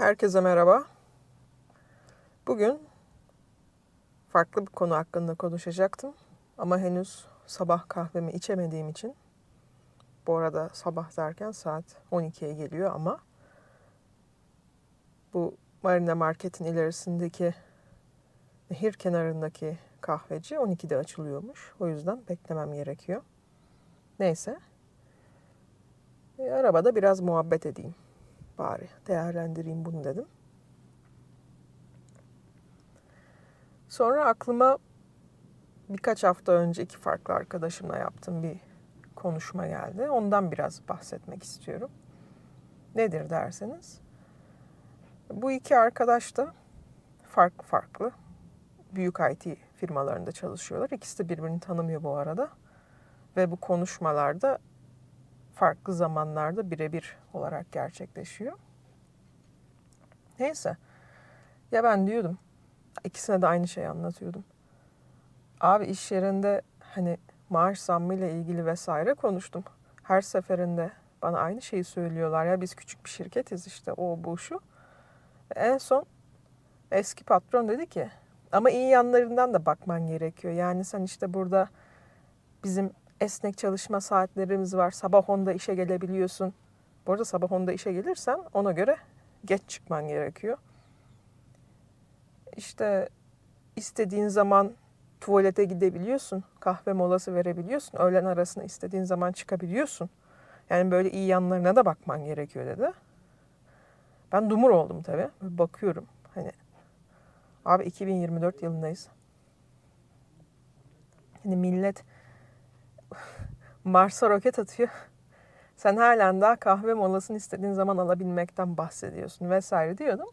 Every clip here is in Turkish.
Herkese merhaba. Bugün farklı bir konu hakkında konuşacaktım. Ama henüz sabah kahvemi içemediğim için bu arada sabah derken saat 12'ye geliyor ama bu Marina Market'in ilerisindeki nehir kenarındaki kahveci 12'de açılıyormuş. O yüzden beklemem gerekiyor. Neyse. E, arabada biraz muhabbet edeyim bari değerlendireyim bunu dedim. Sonra aklıma birkaç hafta önce iki farklı arkadaşımla yaptığım bir konuşma geldi. Ondan biraz bahsetmek istiyorum. Nedir derseniz. Bu iki arkadaş da farklı farklı büyük IT firmalarında çalışıyorlar. İkisi de birbirini tanımıyor bu arada. Ve bu konuşmalarda farklı zamanlarda birebir olarak gerçekleşiyor. Neyse. Ya ben diyordum. ikisine de aynı şeyi anlatıyordum. Abi iş yerinde hani maaş zammı ile ilgili vesaire konuştum. Her seferinde bana aynı şeyi söylüyorlar ya biz küçük bir şirketiz işte o bu şu. En son eski patron dedi ki ama iyi yanlarından da bakman gerekiyor. Yani sen işte burada bizim esnek çalışma saatlerimiz var. Sabah 10'da işe gelebiliyorsun. Bu arada sabah 10'da işe gelirsen ona göre geç çıkman gerekiyor. İşte istediğin zaman tuvalete gidebiliyorsun. Kahve molası verebiliyorsun. Öğlen arasında istediğin zaman çıkabiliyorsun. Yani böyle iyi yanlarına da bakman gerekiyor dedi. Ben dumur oldum tabii. Bakıyorum hani abi 2024 yılındayız. Hani millet Mars'a roket atıyor. Sen halen daha kahve molasını istediğin zaman alabilmekten bahsediyorsun vesaire diyordum.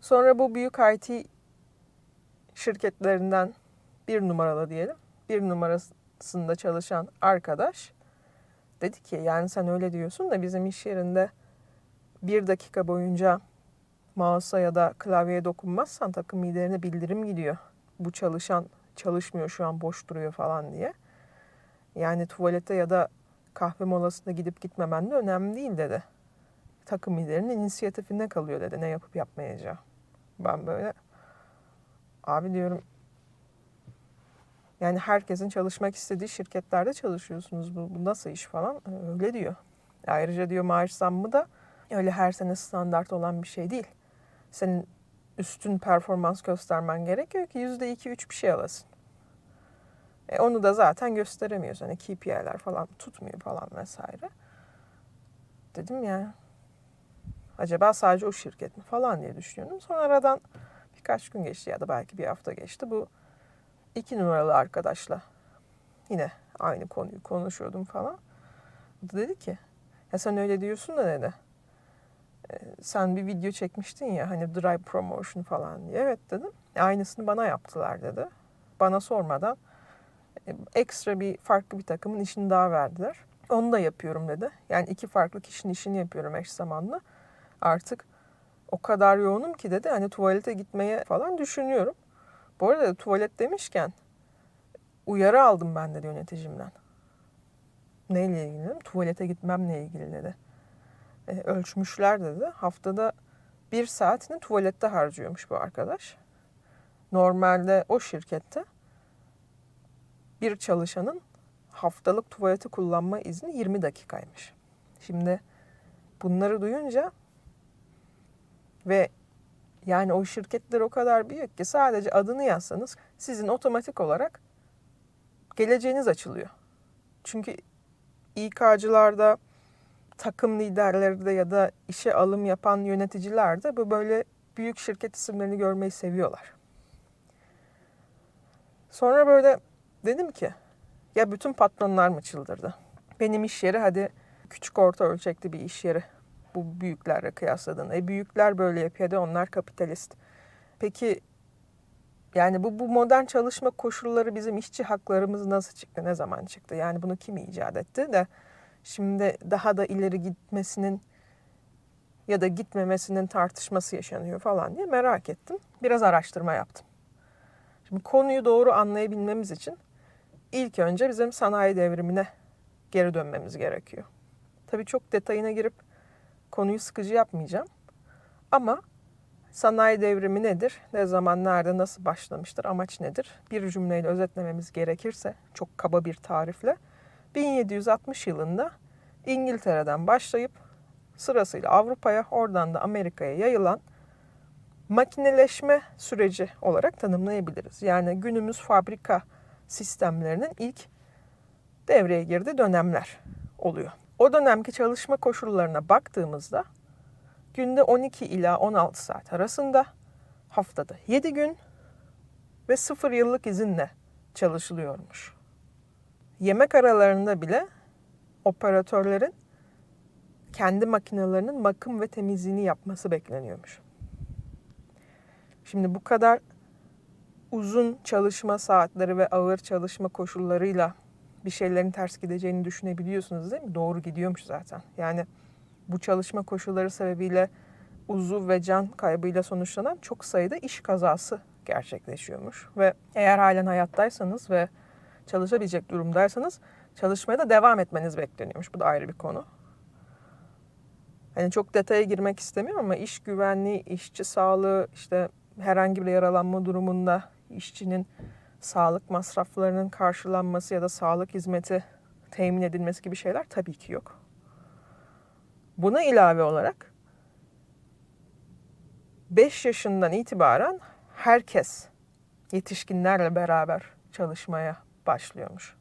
Sonra bu büyük IT şirketlerinden bir numaralı diyelim. Bir numarasında çalışan arkadaş dedi ki yani sen öyle diyorsun da bizim iş yerinde bir dakika boyunca mouse'a ya da klavyeye dokunmazsan takım liderine bildirim gidiyor. Bu çalışan çalışmıyor şu an boş duruyor falan diye. Yani tuvalete ya da kahve molasına gidip gitmemen de önemli değil dedi. Takım liderinin inisiyatifinde kalıyor dedi ne yapıp yapmayacağı. Ben böyle abi diyorum yani herkesin çalışmak istediği şirketlerde çalışıyorsunuz. Bu, bu nasıl iş falan öyle diyor. Ayrıca diyor maaş zammı da öyle her sene standart olan bir şey değil. Senin üstün performans göstermen gerekiyor ki yüzde iki üç bir şey alasın. E onu da zaten gösteremiyoruz. Hani KPI'ler falan tutmuyor falan vesaire. Dedim ya acaba sadece o şirket mi falan diye düşünüyordum. Sonra aradan birkaç gün geçti ya da belki bir hafta geçti. Bu iki numaralı arkadaşla yine aynı konuyu konuşuyordum falan. O da dedi ki ya sen öyle diyorsun da dedi. E, sen bir video çekmiştin ya hani drive promotion falan diye. Evet dedim. Aynısını bana yaptılar dedi. Bana sormadan ekstra bir farklı bir takımın işini daha verdiler. Onu da yapıyorum dedi. Yani iki farklı kişinin işini yapıyorum eş zamanlı. Artık o kadar yoğunum ki dedi hani tuvalete gitmeye falan düşünüyorum. Bu arada tuvalet demişken uyarı aldım ben dedi yöneticimden. Neyle ilgili dedim? Tuvalete gitmemle ilgili dedi. E, ölçmüşler dedi. Haftada bir saatini tuvalette harcıyormuş bu arkadaş. Normalde o şirkette bir çalışanın haftalık tuvaleti kullanma izni 20 dakikaymış. Şimdi bunları duyunca ve yani o şirketler o kadar büyük ki sadece adını yazsanız sizin otomatik olarak geleceğiniz açılıyor. Çünkü İK'cılarda, takım liderleri de ya da işe alım yapan yöneticiler de bu böyle büyük şirket isimlerini görmeyi seviyorlar. Sonra böyle Dedim ki ya bütün patronlar mı çıldırdı? Benim iş yeri hadi küçük orta ölçekli bir iş yeri. Bu büyüklerle kıyasladığında. E büyükler böyle yapıyor da onlar kapitalist. Peki yani bu, bu modern çalışma koşulları bizim işçi haklarımız nasıl çıktı? Ne zaman çıktı? Yani bunu kim icat etti de şimdi daha da ileri gitmesinin ya da gitmemesinin tartışması yaşanıyor falan diye merak ettim. Biraz araştırma yaptım. Şimdi konuyu doğru anlayabilmemiz için ilk önce bizim sanayi devrimine geri dönmemiz gerekiyor. Tabii çok detayına girip konuyu sıkıcı yapmayacağım. Ama sanayi devrimi nedir? Ne zaman, nerede, nasıl başlamıştır? Amaç nedir? Bir cümleyle özetlememiz gerekirse çok kaba bir tarifle 1760 yılında İngiltere'den başlayıp sırasıyla Avrupa'ya, oradan da Amerika'ya yayılan makineleşme süreci olarak tanımlayabiliriz. Yani günümüz fabrika sistemlerinin ilk devreye girdiği dönemler oluyor. O dönemki çalışma koşullarına baktığımızda günde 12 ila 16 saat arasında haftada 7 gün ve 0 yıllık izinle çalışılıyormuş. Yemek aralarında bile operatörlerin kendi makinelerinin bakım ve temizliğini yapması bekleniyormuş. Şimdi bu kadar uzun çalışma saatleri ve ağır çalışma koşullarıyla bir şeylerin ters gideceğini düşünebiliyorsunuz değil mi? Doğru gidiyormuş zaten. Yani bu çalışma koşulları sebebiyle uzuv ve can kaybıyla sonuçlanan çok sayıda iş kazası gerçekleşiyormuş. Ve eğer halen hayattaysanız ve çalışabilecek durumdaysanız çalışmaya da devam etmeniz bekleniyormuş. Bu da ayrı bir konu. Hani çok detaya girmek istemiyorum ama iş güvenliği, işçi sağlığı, işte herhangi bir yaralanma durumunda işçinin sağlık masraflarının karşılanması ya da sağlık hizmeti temin edilmesi gibi şeyler tabii ki yok. Buna ilave olarak 5 yaşından itibaren herkes yetişkinlerle beraber çalışmaya başlıyormuş.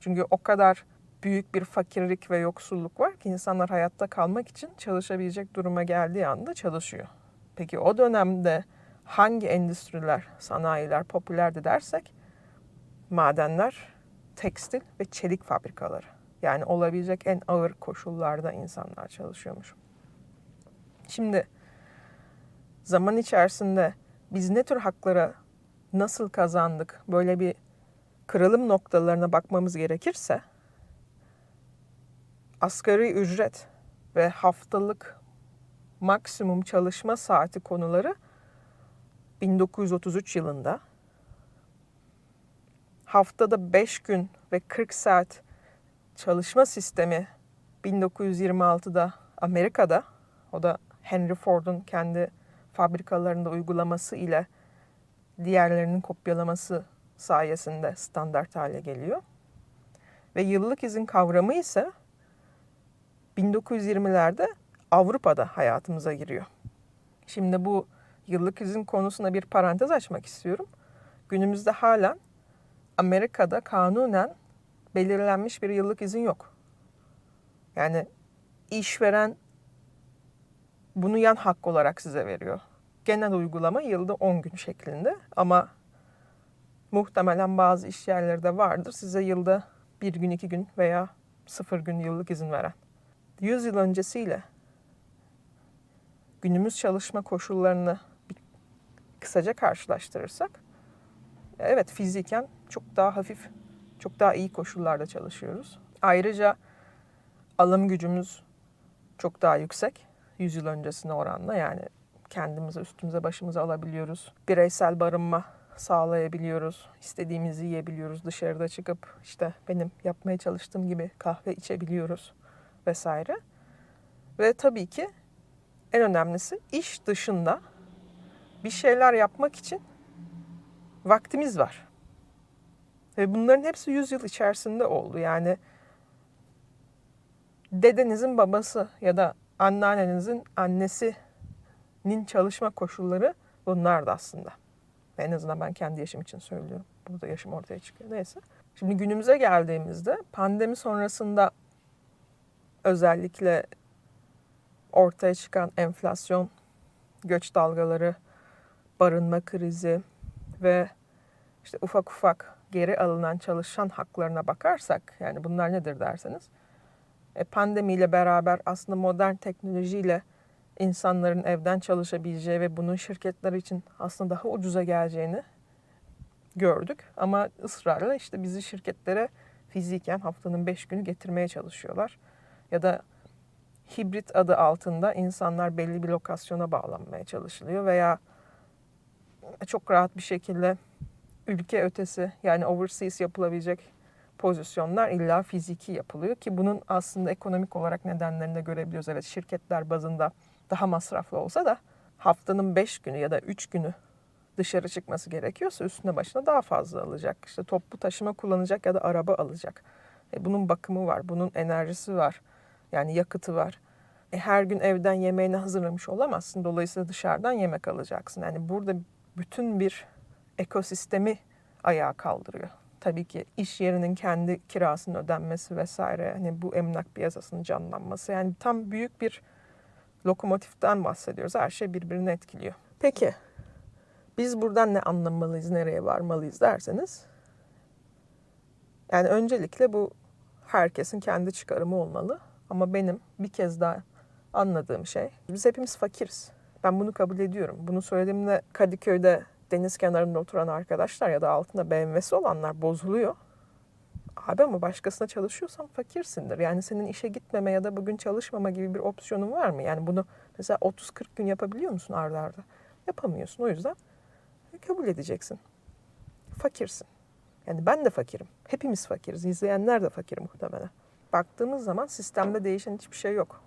Çünkü o kadar büyük bir fakirlik ve yoksulluk var ki insanlar hayatta kalmak için çalışabilecek duruma geldiği anda çalışıyor. Peki o dönemde hangi endüstriler, sanayiler popülerdi dersek madenler, tekstil ve çelik fabrikaları. Yani olabilecek en ağır koşullarda insanlar çalışıyormuş. Şimdi zaman içerisinde biz ne tür haklara nasıl kazandık böyle bir kırılım noktalarına bakmamız gerekirse asgari ücret ve haftalık maksimum çalışma saati konuları 1933 yılında haftada 5 gün ve 40 saat çalışma sistemi 1926'da Amerika'da o da Henry Ford'un kendi fabrikalarında uygulaması ile diğerlerinin kopyalaması sayesinde standart hale geliyor. Ve yıllık izin kavramı ise 1920'lerde Avrupa'da hayatımıza giriyor. Şimdi bu yıllık izin konusunda bir parantez açmak istiyorum. Günümüzde halen Amerika'da kanunen belirlenmiş bir yıllık izin yok. Yani işveren bunu yan hak olarak size veriyor. Genel uygulama yılda 10 gün şeklinde ama muhtemelen bazı iş yerleri de vardır. Size yılda bir gün, iki gün veya sıfır gün yıllık izin veren. 100 yıl öncesiyle günümüz çalışma koşullarını kısaca karşılaştırırsak evet fiziken çok daha hafif, çok daha iyi koşullarda çalışıyoruz. Ayrıca alım gücümüz çok daha yüksek 100 yıl öncesine oranla yani kendimize üstümüze başımıza alabiliyoruz. Bireysel barınma sağlayabiliyoruz. İstediğimizi yiyebiliyoruz. Dışarıda çıkıp işte benim yapmaya çalıştığım gibi kahve içebiliyoruz vesaire. Ve tabii ki en önemlisi iş dışında bir şeyler yapmak için vaktimiz var. Ve bunların hepsi 100 yıl içerisinde oldu. Yani dedenizin babası ya da anneannenizin annesinin çalışma koşulları bunlardı aslında. En azından ben kendi yaşım için söylüyorum. Burada yaşım ortaya çıkıyor. Neyse. Şimdi günümüze geldiğimizde pandemi sonrasında özellikle ortaya çıkan enflasyon, göç dalgaları, barınma krizi ve işte ufak ufak geri alınan çalışan haklarına bakarsak yani bunlar nedir derseniz e, pandemiyle beraber aslında modern teknolojiyle insanların evden çalışabileceği ve bunun şirketler için aslında daha ucuza geleceğini gördük. Ama ısrarla işte bizi şirketlere fiziken haftanın beş günü getirmeye çalışıyorlar. Ya da hibrit adı altında insanlar belli bir lokasyona bağlanmaya çalışılıyor veya çok rahat bir şekilde ülke ötesi yani overseas yapılabilecek pozisyonlar illa fiziki yapılıyor ki bunun aslında ekonomik olarak nedenlerini de görebiliyoruz. Evet şirketler bazında daha masraflı olsa da haftanın 5 günü ya da 3 günü dışarı çıkması gerekiyorsa üstüne başına daha fazla alacak. İşte toplu taşıma kullanacak ya da araba alacak. E bunun bakımı var, bunun enerjisi var. Yani yakıtı var. E her gün evden yemeğini hazırlamış olamazsın. Dolayısıyla dışarıdan yemek alacaksın. Yani burada bütün bir ekosistemi ayağa kaldırıyor. Tabii ki iş yerinin kendi kirasının ödenmesi vesaire. Hani bu emlak piyasasının canlanması. Yani tam büyük bir lokomotiften bahsediyoruz. Her şey birbirini etkiliyor. Peki biz buradan ne anlamalıyız, nereye varmalıyız derseniz yani öncelikle bu herkesin kendi çıkarımı olmalı. Ama benim bir kez daha anladığım şey biz hepimiz fakiriz. Ben bunu kabul ediyorum. Bunu söylediğimde Kadıköy'de deniz kenarında oturan arkadaşlar ya da altında BMW'si olanlar bozuluyor. Abi ama başkasına çalışıyorsan fakirsindir. Yani senin işe gitmeme ya da bugün çalışmama gibi bir opsiyonun var mı? Yani bunu mesela 30-40 gün yapabiliyor musun arda arda? Yapamıyorsun. O yüzden kabul edeceksin. Fakirsin. Yani ben de fakirim. Hepimiz fakiriz. İzleyenler de fakir muhtemelen. Baktığımız zaman sistemde değişen hiçbir şey yok.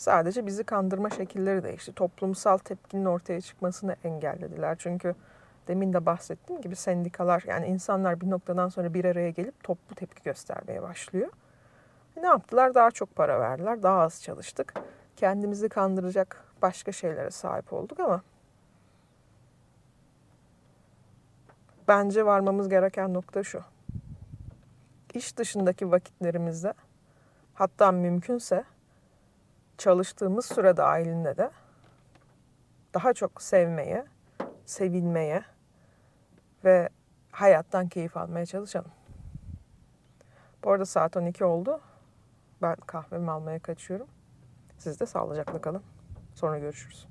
Sadece bizi kandırma şekilleri değişti. Toplumsal tepkinin ortaya çıkmasını engellediler. Çünkü demin de bahsettiğim gibi sendikalar yani insanlar bir noktadan sonra bir araya gelip toplu tepki göstermeye başlıyor. Ne yaptılar? Daha çok para verdiler. Daha az çalıştık. Kendimizi kandıracak başka şeylere sahip olduk ama bence varmamız gereken nokta şu. İş dışındaki vakitlerimizde hatta mümkünse çalıştığımız süre dahilinde de daha çok sevmeye, sevilmeye ve hayattan keyif almaya çalışalım. Bu arada saat 12 oldu. Ben kahvemi almaya kaçıyorum. Siz de sağlıcakla kalın. Sonra görüşürüz.